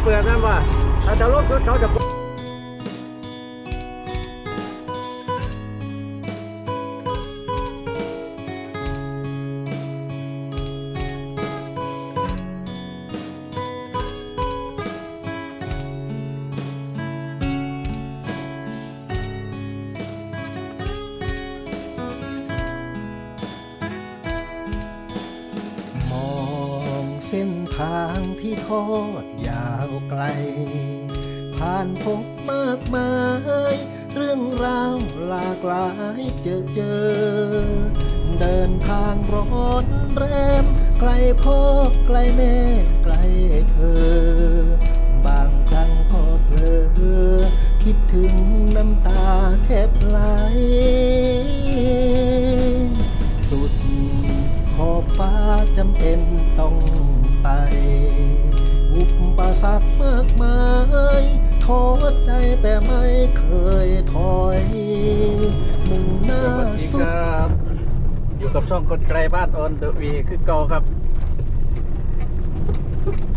เปลือกนั่นว่าถ้าจะลดชุดเขาจะ ทางที่ทอดยาวไกล ผ่านพบมากมาย เรื่องราวหลากหลายเจอเจอ เดินทางร้อนแรม ไกลพ่อไกลแม่ ไกลเธอ บางครั้งก็เพลอคิดถึงน้ำตาแทบไหล ใจแต่ไม่เคยถอยมุ่งหน้าสวัสดีสุคดรับ อยู่กับช่องคนไกลบ้านออนเดอะวีคือเก่าครับ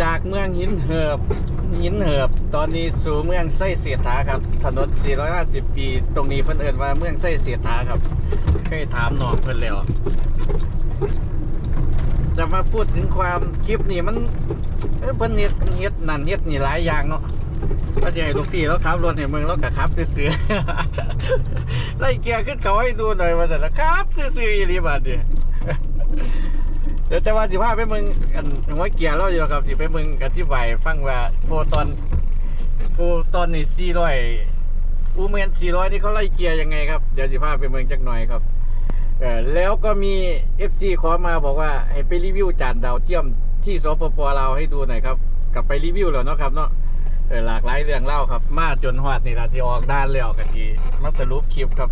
จากเมืองหินเหิบหินเหิบ ตอนนี้สู่เมืองไส้เสียถาครับ ถนน 450 ปี ตรงนี้เพิ่นเอิ้นว่าเมืองไส้เสียถาครับเคยถามน้องเพิ่นแล้วจะมาพูดถึงความคลิปนี้มันเอ้ยเพิ่นเฮ็ดเฮ็ดนั่นเฮ็ดนี่หลายอย่างเนาะ ก็จะให้ลูกพี่แล้วขับรถให้เมืองแล้วก็ขับซื่อๆไล่เกียร์ขึ้นเขาให้ดูหน่อยว่าสันนะครับซื่อๆอีหลีบาดเนี่ยเดี๋ยวแต่ว่าสิพาไปเมึงอันหัวเกียร์เราอยู่ครับสิไปเมึงอธิบายฟังว่าโฟตอนโฟตอนนี่สี่ร้อยอูเมนสี่ร้อยนี่เขาไล่เกียร์ยังไงครับเดี๋ยวสิพาไปเมึงจักหน่อยครับแล้วก็มี FC ขอมาบอกว่าให้ไปรีวิวจานดาวเทียมที่สปปลาวให้ดูหน่อยครับ กลับไปรีวิวแล้วเนาะครับเนาะ เออหลากหลายเรื่องเล่าครับ มาจนฮอดนี่ล่ะสิออกด้านแล้วกันทีมาสรุปคลิปครับ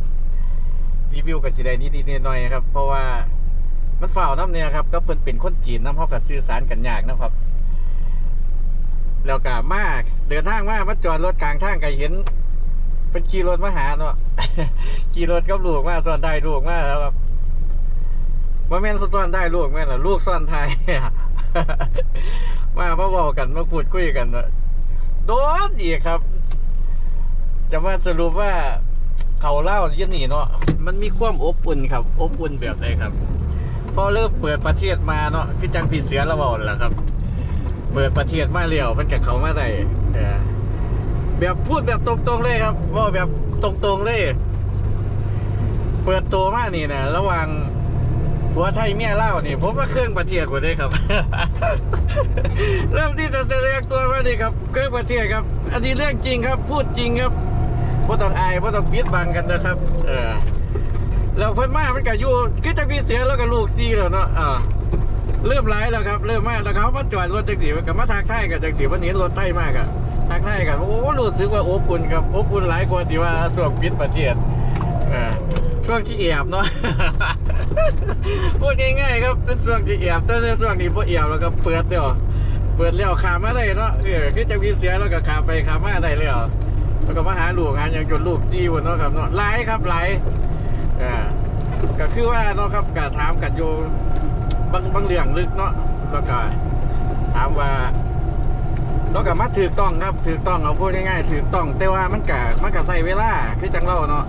รีวิวกับสิได้นิดๆหน่อยๆครับ เพราะว่ามันฝ่าวน้ำเนี่ยครับ ก็เพิ่นเป็นคนจีนน้ำเขากับสื่อสารกันยากนะครับ แล้วก็มาเดินทางมามาจอดรถกลางทางก็เห็นเป็นขี่รถมาหาเนาะขี่รถกับลูกมาซ้อนท้ลูกมาแล้วครับว่าแม่นซ้อนท้ลูกแม่นเหรอลูกซ้อนไทยมามาบอกกันมาพูดคุยกันเนอะ โดนอีกครับ จะมาสรุปว่าเขาเล่ายี่ยนี่เนาะมันมีความอบอุ่นครับ อบอุ่นแบบไหนครับ พอเริ่มเปิดประเทศมาเนาะคือจังผีเสือละบอกแหละครับ เปิดประเทศมาเลี้ยวมันกับเขามาได้แบบพูดแบบตรงๆเลยครับว่าแบบตรงๆเลย เปิดตัวมากนี่นะระหว่างผัวไทยเมียเล่านี่ผมว่าเครื่องประเทศหมดเลยครับเริ่มที่จะแสดงตัวมานี่ครับเครื่องประเทศครับ อันนี้เรื่องจริงครับ พูดจริงครับบ่ต้องอายบ่ต้องปิดบังกันนะครับ เออแล้วเพิ่นมามันก็อยู่คือจังพี่เสือแล้วก็ลูกซีแล้วเนาะอ่าเริ่มหลายแล้วครับเริ่มมาแล้วเขามาจอดรถจังสีมันก็มาทักทายกันจังสีวันนี้รถไทยมากอะทักทายกันโอ้รู้สึกว่าอบอุ่นครับอบอุ่นหลายกว่าที่ว่าช่วงปิดประเทศเออ ช่วงที่แอบเนาะ พูดง่ายๆครับเป็นช่วงที่แอบแต่ในช่วงนี้บ่แอบแล้วก็เปิดเดียวเปิดแล้วขามาได้เนาะ เออคือจังพี่เสือแล้วก็ขาไปขามาได้แล้วแล้วก็มาหาลูกหาอย่างจนลูกซีวันเนาะครับเนาะไลครับไลอ่าก็คือว่าเนาะครับก็ถามกันอยู่บางบางเรื่องลึกเนาะแล้วก็ถามว่าเราก็มาถือต้องครับถือต้องเอาพูดง่ายๆถือต้อง แต่ว่ามันก็มันก็ใส่เวลาคือจังเล่าเนาะ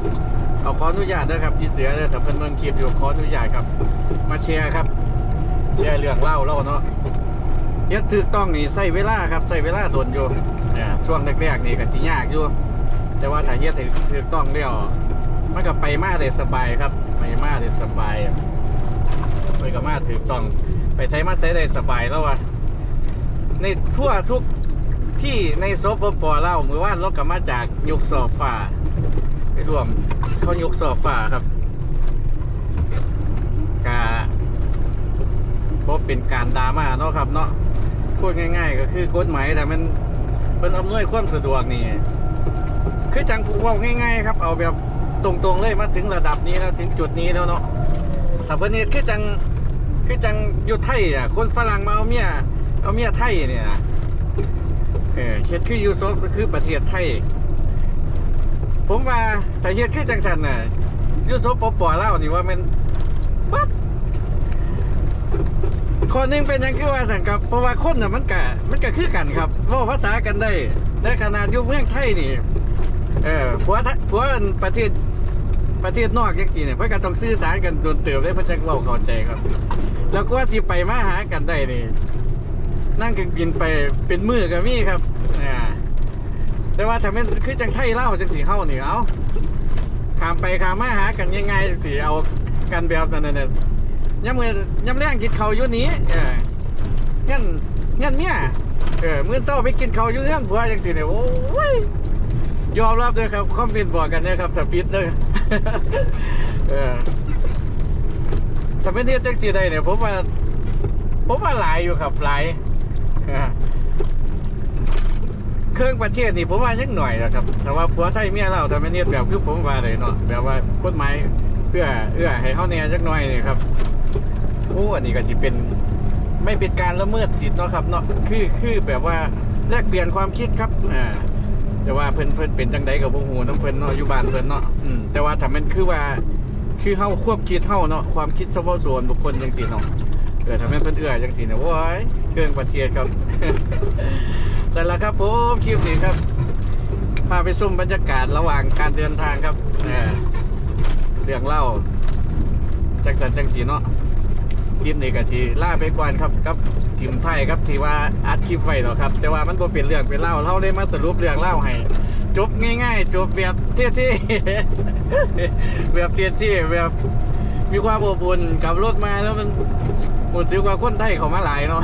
เอาขออนุญาตด้อครับที่เสือเด้อถ้าเพิ่นเบิ่งคลิปอยู่ขออนุญาตครับ มาแชร์ครับ แชร์เรื่องเล่าเล่าเนาะเฮ็ดถือต้องนี่ใส่เวลาครับใส่เวลาโดนอยู่เนี่ยช่วงแรกๆนี่ก็สิยากอยู่ แต่ว่าถ้าเฮ็ดถูกต้องแล้วมันก็ไปมาได้สบายครับไปมาได้สบายไปก็มาถูกต้อง ไปใช้มาใช้ได้สบายแล้ววะในทั่วทุกที่ในโซปปอเล่าวมือว่านราก็มาจากยุคสอบฝ่า ไปรวมเขายุคสอบฝ่าครับกาพบเป็นการดราม่าเนาะครับ เนาะพูดง่าย ๆ ก็คือกฎหมายแต่มันเป็นอำนวยความสะดวกนี่คือจังผูกว่าง่าย ๆ ครับ เอาแบบตรงๆเลยมาถึงระดับนี้แล้วถึงจุดนี้แล้วเนาะถ้าเพิ่นเฮ็ดคือจังคือจังอยู่ไทยอะคนฝรั่งมาเอาเมียเอาเมียไทยเนี่ยเออเฮ็ดคือยูโซคือประเทศไทย ผมว่าถ้าเฮ็ดคือจังสันน่ะยูโซปปอเล่าวนี่ว่ามันบัดคนหนึงเป็นยังคือว่าสังครับ เพราะว่าคนน่ะมันกะมันก็คือกันครับว่าภาษากันได้ในขนาดอยู่เมืองไทยนี่เออผัวผัวประเทศประเทศนอกจังซี่เนี่ยเพิ่นก็ต้องสื่อสารกันโดนเติบได้เพิ่นจังเว้าเข้าใจครับ แล้วก็สิไปมาหากันได้นี่นั่งเครื่องบินไปเป็นมือก็มีครับอ่า แต่ว่าถ้าแม่นคือจังไทยเล่าจังสิเฮาเหนี่เอาขามไปขามมาหากันยังไงสิเอากันแบบนั้นน่ะย่ำมือย่ำแรงกินเขาอยู่นี้เอองั้นงั้นเมียเออมื้อเช้าไปกินเขาอยู่เรื่อนผัวจังสิเนี่ยโอ้ยยอมรับด้วยครับคอมเมนต์บอกกันนะครับสปิดเลยเออถ้าเป็นเทียบแท็กซี่ได้เนี่ยผมว่าผมว่าหลายอยู่ครับหลาย เครื่องประเทศนี่ผมว่ายังหน่อยนะครับแต่ว่าผัวไทยเมียเราทำเป็นเทียแบบคือผมว่าเลยเนาะแบบว่ากฎหมายเพื่อเอื้อให้เขาเนี่ยจักหน่อยนี่ครับโอ้อันนี้ก็สิเป็นไม่เป็นการละเมิดสิทธิ์เนาะครับเนาะคือคือแบบว่าแลกเปลี่ยนความคิดครับอ่าแต่ว่าเพิ่นเพิ่นเป็นจังใดกับพวกหูน้ำเพิ่นเนาะอยู่บ้านเพิ่นเนาะอืมแต่ว่าถ้ามันคือว่าคือเฮาควบคิดเฮาเนาะความคิดเฉพาะส่วนบุคคลจังซี่เนาะเออถ้าม่นเพิ่นเอื้อจังซี่เนี่ยโว้ยเครื่องประเทศครับ เสร็จแล้วครับผมคลิปนี้ครับ พาไปซุ่มบรรยากาศระหว่างการเดินทางครับเออเรื่องเล่าจังสันจังสีเนาะคลิปนี้ก็สิล่าไปก่อนครับกับทีมไทยครับที่ว่าอัดคลิปไว้เนาะครับ แต่ว่ามันบ่เป็นเรื่องเป็นเล่าเราได้มาสรุปเรื่องเล่าให้จบง่ายๆจบแบบเท่ๆแบบเท่ๆแบบมีความอบอุ่นกับรถมาแล้วมันหมดซื้อกว่าคนไทยเขามาหลายเนาะ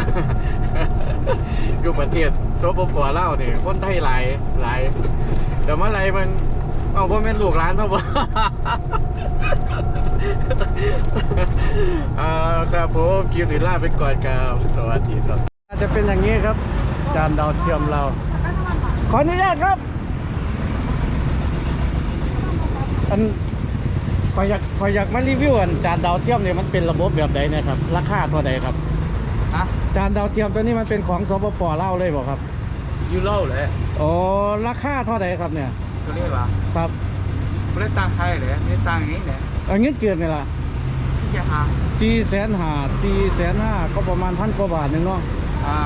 อยู่ประเทศโซปปเล่าวนี่คนไทยหลายหลายแต่เมื่อไรมันเอาพ่อแม่นลูกร้านเท่าบ่อ่าครับผมคิวติล่าไปก่อนครับสวัสดีครับอาจจะเป็นอย่างนี้ครับ จานดาวเทียมเรา ขออนุญาตครับอันขออยากขออยากมารีวิวอันจานดาวเทียมเนี่ยมันเป็นระบบแบบใดเนะครับ ราคาเท่าใดครับ จานดาวเทียมตัวนี้มันเป็นของสปปลาวเลยบอกครับยูโรเลยอ๋อราคาเท่าใดครับเนี่ยตัวนี้วะครับไม่ได้ตังค์ไทยเลยไม่ได้ตังค์อย่างนี้เลยเอาเงินเกินไหมล่ะที่จะหาสี่แสนห้าสี่แสนห้าก็ประมาณพันกว่าบาทหนึ่งเนาะอ่า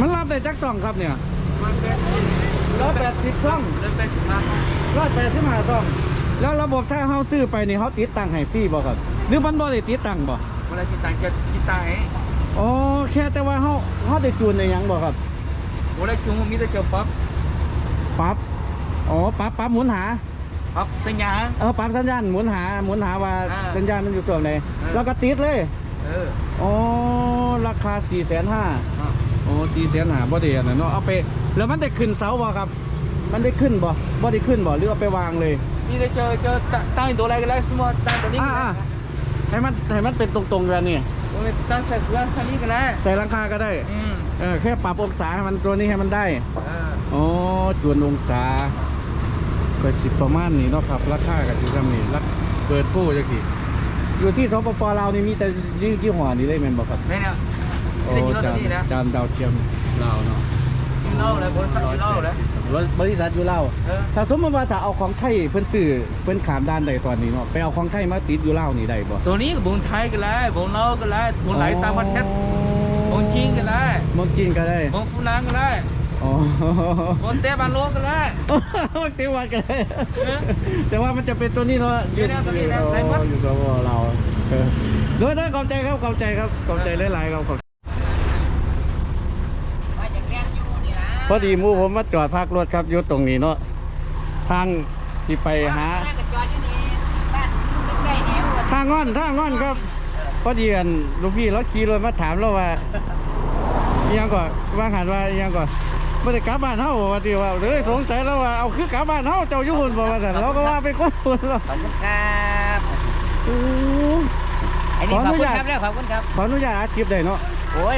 มันรับได้จักสองครับเนี่ยมันเป็นร้อยแปดสิบช่องเริ่มเป็นสิบห้าร้อยแปดสิบห้าช่องแล้วระบบถ้าเขาซื้อไปนี่เขาติดตั้งให้ฟรีบ่ครับ หรือมันบ่ได้ติดตั้งบ่เวลาที่ตังค์จะที่ตังค์เองอ๋อแค่แต่ว่าเขาเขาได้จูนในหยังบ่ครับเวลาจุงมีแต่เจอปั๊บปรับอ๋อปรับปรับหมุนหาปั๊บสัญญาณเออปรับสัญญาณหมุนหาหมุนหาว่าอ่าสัญญาณมันอยู่ส่วนไหนเออแล้วก็ติดเลยเอออ๋อราคา4ี่แสนห้าอ่าโอ้สี่แสนห้าบ่ได้อันนั้นเนาะเอาไป แล้วมันได้ขึ้นเสาบ่ครับ มันได้ขึ้นบ่บ่ได้ขึ้นบ่หรือเอาไปวางเลยมีแต่เจอเจอตังค์ตัวอะไรกันแล้วสมมติตังค์ตัวนี้อ่าอ่าให้มันให้มันเป็นตรงๆแบบนี้มัน ตังค์ใส่เสื้อสันนี้กันแล้วใส่หลังคาก็ได้อืมเออแค่ปรับองศาให้มันตัวนี้ให้มันได้เอออ๋อจวนองศาก็สิประมาณนี้เนาะครับราคาก็สิซ้ำนี่รักเกิดผู้จังสิอยู่ที่สปปลาวนี่มีแต่ยี่ยี่ห้อนี้เลยแม่นบ่ครับนี่เนี่ยโอ้นี่ยูโรจาตัวนนี้นะจานดาวเทียมลาวเนาะ ยูโรเลยบริษัทยูโรเลยบริษัทอยู่ลาวเออถ้าสมมติว่าถ้าเอาของไทยเพิ่นซื้อเพิ่นขามด้านใดตอนนี้เนาะไปเอาของไทยมาติดอยู่ลาวนี่ได้บ่ตัวนี้ก็บุญไทยกันแล้วบุญเรากันแล้วบุญไหลตามประเทศบุญจีนกันแล้วเมืองจีนก็ได้บุญฟูนานกันแล้วอ๋อบุญเตะบานโลกันแล้วเตีวันก็ได้เออแต่ว่ามันจะเป็นตัวนี้เนาะอยู่เนี่ยตัวนี้นะอ๋อได้หมดอยู่กับเราเออโดยได้ขอบใจครับขอบใจครับขอบใจหลายๆครับข อบพอดีหมูผมมาจอดพักรถครับอยู่ตรงนี้เนาะทางสิไปหาแล้วก็จอดอยู่นี่บ้านใกล้ๆนี่ว่าทางงอนทางงอนครับพอดีอันลูกพี่เราขี่รถมาถามเราว่าอิหยังก่อนว่าหันว่าอิหยังก่อนไม่ได้กลับบ้านเฮาบ่ว่าที่ว่าเลยสงสัยแล้วว่าเอาคือกลับบ้านเฮาเจ้าอยู่หุ่นบ่ว่าซั่นเราก็ว่าเป็นคนหุ่นเราขอบคุณครับโอ้อันนี้ขอขออบนุคุณญาตครับแล้วขอบคุณครับขออนุญาตอัดคลิปได้เนาะโอ้ย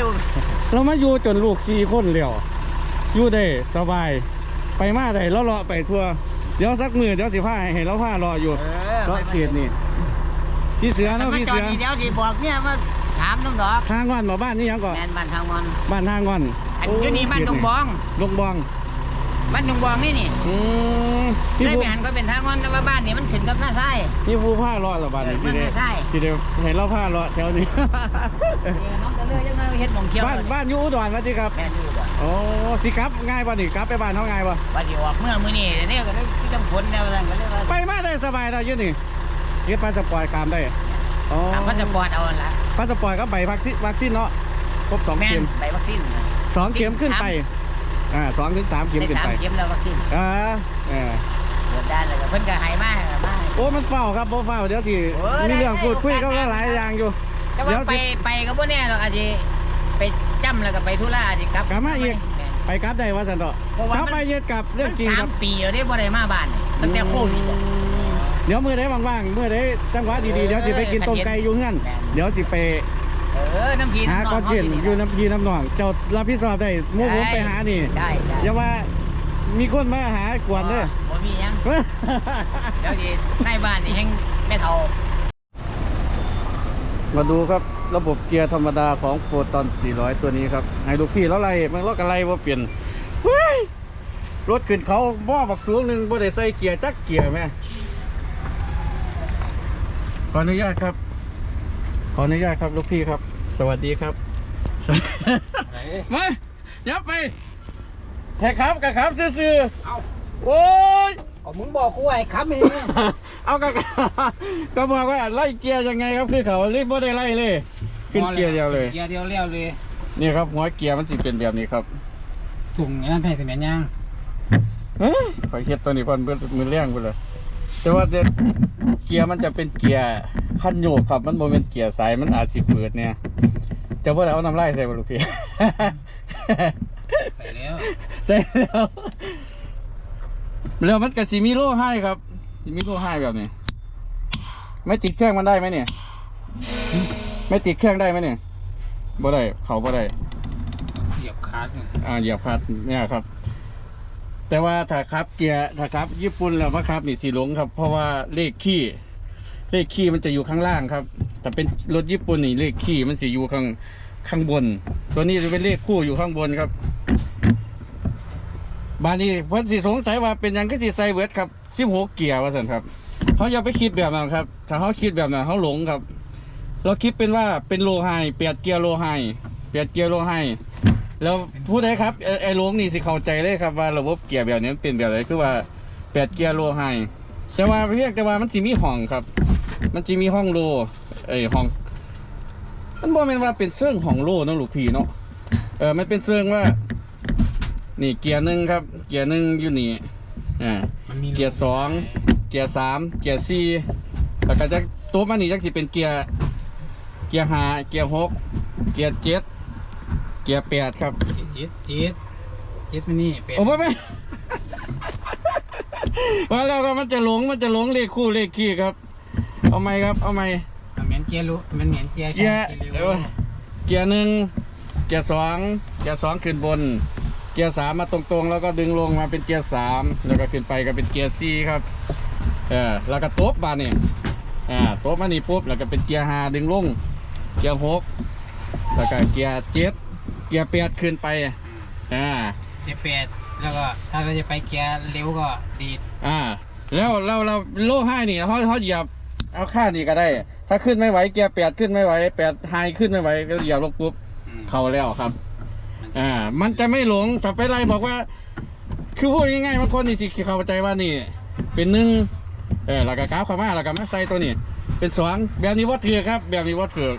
เรามาอยู่จนลูกสี่คนแล้ว อยู่ได้สบาย ไปมาได้เลาะๆไปทั่ว เดี๋ยวสักมือเดี๋ยวสิพาให้เราพารออยู่เออเลาะเขตนี่พี่เสือแต่เนาะมาพี่จอเสืดอนี่เดี๋ยวสิบอกเนี่ยมาถามน้องดอกทางงอนหมู่บ้านนี่หยังก่อนแมนบ้านทางมอนบ้านทางงอนอันอยู่นี่บ้านดงบองดงบอง บ้านดงบองนี่นี่อืมพี่ได้ผู้ไปหันก็เป็นทางงอนแต่ว่าบ้านนี่มันขึ้นกับหน้าไส้ พี่ผู้ผ้ารอดหรอบ้านนี้เออสิมันเดีไม่ใช่ สิเดียวเห็นเราผ้ารอดแถวนี้เออน้องจะเลือกยังไงเฮ็ดหมองเที่ยวบ้านบ้านอยู่อุดรมาจิครับแม่นอยู่บ่โอ้สิครับง่ายป่ะนี่ครับไปบ้านเขาง่ายป่ะว่าสิออกเมื่อมื้อนี้เนี่ยก็เลยที่ต้องฝนแล้วซั่นก็เลยว่าไปมาได้สบายได้อยืนนี่ยึดพาสปอร์ตขามได้อ๋อตามพาสปอร์ตเอาหั่นล่ะพาสปอร์ตก็ใบวัคซีนวัคซีนเนาะครบสองแม่เข็นมใบวัคซีนสองเข็มขึ้นไป อ่าสองถึงสามเข็มได้ขึ้นสามไปเข็มแล้ววัคซีนอ่าเออเปิดด้านแล้วก็เพิ่นก็ให้มาให้มาโอ้มันเฝ้าครับบ่เฝ้าเดี๋ยวสิโอ้ยมีเรื่องได้พูดคุยได้ ก็ได้หลายอย่างอยู่ แต่เดี๋ว่ายวไปสิไปก็บ่แน่หรอกอาจจะไปจ้ำแล้วก็ไปธุระอาจจะกลับกลับมาอีกแม่นไปกลับได้ว่าสันเถอะเพราะว่ากลับมันไปยึดกลับเรื่องจริงสาครัมบปีแล้วเด้บ่ได้มาบ้านนี่ตั้งแต่โควิดอะ เดี๋ยวมือได้ว่างๆมือได้จังหวะดีๆเดี๋ยวสิไปกินต้มไก่อยู่เงื่อนแม่นเดี๋ยวสิไป เออ น้ำพีหาน้ำนก้ออนนเฮาเทียนนี่อยู่น้ำยีน้ำหนองเจ้ารับผิดชอบได้หมู่ผมไปหานี่ได้ได้อย่าว่ามีคนมาหากวนเด้อบ่มีหยังเดี๋ยวสิในบ้านนี่แฮงแม่เฒ่ามาดูครับระบบเกียร์ธรรมดาของโฟตอน 400 ตัวนี้ครับให้ลูกพี่แล้วไล่มันรถกันไล่ว่าเปลี่ยนเฮ้ยรถขึ้นเขาบ่อบักสูงหนึ่งบ่ได้ใส่เกียร์จักเกียร์แม่ขออนุญาตครับ ขออนุญาตครับลูกพี่ครับ สวัสดีครับมายับไปแท็กครับกับครับซื่อๆโอ้ยเอามึงบอกกูไอ้ครับนี่เอาก็ก็บอกว่าไล่เกียร์ยังไงครับคือเขารีบไม่ได้ไล่เลย ขึ้นเกียร์เดียวเลยเกียร์เดียวเลี้ยวเลยนี่ครับหัวเกียร์มันสิเป็นแบบนี้ครับถุงอันนั้นแพงสิแม่นยังเฮ้ยขอยเฮ็ดตัวนี้พันเบิดมือเลี้ยงไปเลย แต่ว่าแต่เกียร์มันจะเป็นเกียร์ขั้นโยกครับ มันโมเป็นเกียร์สายมันอาจสิฝืดเนี่ยจะว่าเอาน้ำลายใส่บลูกพี่ใส่แล้วใส่แล้วแล้วมันกับซีมิโร่ให้ครับซีมิโร่ให้แบบนี้ ไม่ติดเครื่องมันได้ไหมเนี่ย ไม่ติดเครื่องได้ไหมเนี่ยบ่ได้เขาบ่ได้เหยียบคาร์ดเนี่ยอ่าเหยียบคลัดเนี่ยครับ แต่ว่าถ้าครับเกียร์ถ้าครับญี่ปุ่นแล้วว่าครับนี่สีหลงครับ เพราะว่าเลขขี้เลขขี้มันจะอยู่ข้างล่างครับ แต่เป็นรถญี่ปุ่นนี่เลขขี้มันสีอยู่ข้างข้างบน ตัวนี้จะเป็นเลขคู่อยู่ข้างบนครับบานนี้เพิ่นสิสงสัยว่าเป็นยังก็สิใส่เวิร์ดครับ16เกียร์ว่าซั่นครับเขาอย่าไปคิดแบบนั้นครับ ถ้าเขาคิดแบบนั้นเขาหลงครับ เราคิดเป็นว่าเป็นโลไฮเปียดเกียร์โลไฮเปียดเกียร์โลไฮ แล้วผู้ใดครับไอ้ไอ้หลงนี่สิเข้าใจเลยครับว่าระบบเกียร์แบบนี้มันเป็นแบบไหนคือว่าเปียดเกียร์โลไฮแต่ว่าเรียกแต่ว่ามันสิมีห้องครับ มันจะมีห้องโลเอ้ยห้อง มันบ่แม่นว่าเป็นเสื่องของโลเนาะลูกพี่เนาะเออมันเป็นเสื่องว่า นี่เกียร์หนึ่งครับ เกียร์หนึ่งอยู่นี่อ่า มันมีเกียร์สองเกียร์สามเกียร์สี่แล้วก็จะตัวมันนี่จักสิเป็นเกียร์เกียร์ห้าเกียร์หกเกียร์เจ็ด เกียร์แปดครับจี๊ดจี๊ดจี๊ดมันนี่เป็นโอ้ไม่ไม่ว่าแล้วก็มันจะหลงมันจะหลงเลขคู่เลขขี้ครับ เอาไหมครับ เอาไหมมันเหมือนเกียร์รู้มันเหมือนเกียร์เกียร์ช้าเดี๋เกียยวร์เร็วเกียร์หนึ่งเกียร์สองเกียร์สองขึ้นบน เกียร์สามมาตรงๆ แล้วก็ดึงลงมาเป็นเกียร์สามแล้วก็ขึ้นไปก็เป็นเกียร์สี่ครับเออแล้วก็โต๊ะบานนี่อ่าโต๊ะมานี่ปุ๊บแล้วก็เป็นเกียร์ห้าดึงลงเกียร์หกแล้วก็เกียร์เจ็ด เกียร์แปดขึ้นไปอ่าเกียร์แปดแล้วก็ถ้าเราจะไปเกียร์เร็วก็ดีดอ่า แล้วเราเราโล่ให้นี่เขาเขาเหยียบเอาค่านี่ก็ได้ ถ้าขึ้นไม่ไหวเกียร์แปดขึ้นไม่ไหวแปดไฮขึ้นไม่ไหวก็เหยียบลงปุ๊บอืมเข้าแล้วครับมันจะอ่ามันจะไม่หลงแต่ไปไล่บอกว่า คือพูดง่ายๆบางคนนี่สิเข้าใจว่านี่ เป็นหนึ่งเออแล้วก็กราฟเข้ามาแล้วก็มาใส่ตัวนี้ เป็นสองแบบนี้วัดเถือกครับ แบบนี้วัดเถือก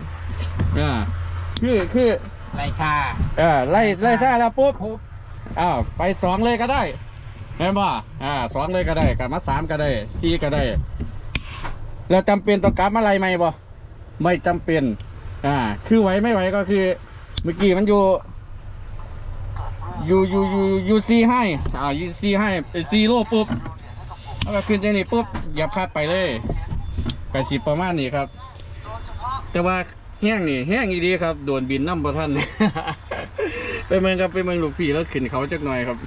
อ่าคือคือ ไล่ชาเออไล่ไล่ซ่าแล้วปุ๊บครบอ้าวไปสองเลยก็ได้แม่นบ่อ่าสองเลยก็ได้กลับมาสามก็ได้สี่ก็ได้ แล้วจำเป็นต้องกลับมาอะไรไหมบ่ไม่จำเป็น อ่า คือไหวไม่ไหวก็คือ เมื่อกี้มันอยู่ อยู่อยู่อยู่อยู่ซีให้อ่าอยู่ซีให้ซีโร่ปุ๊บแล้วก็ขึ้นใจนี่ปุ๊บเหยับคาดไปเลยไปสิประมาณนี้ครับ แต่ว่า แห้งนี่แห้งอีดีครับโดนบินน้ำประท่าน ไปเมืองครับไปเมืองลูกพี่แล้วขึ้นเขาจักหน่อยครับ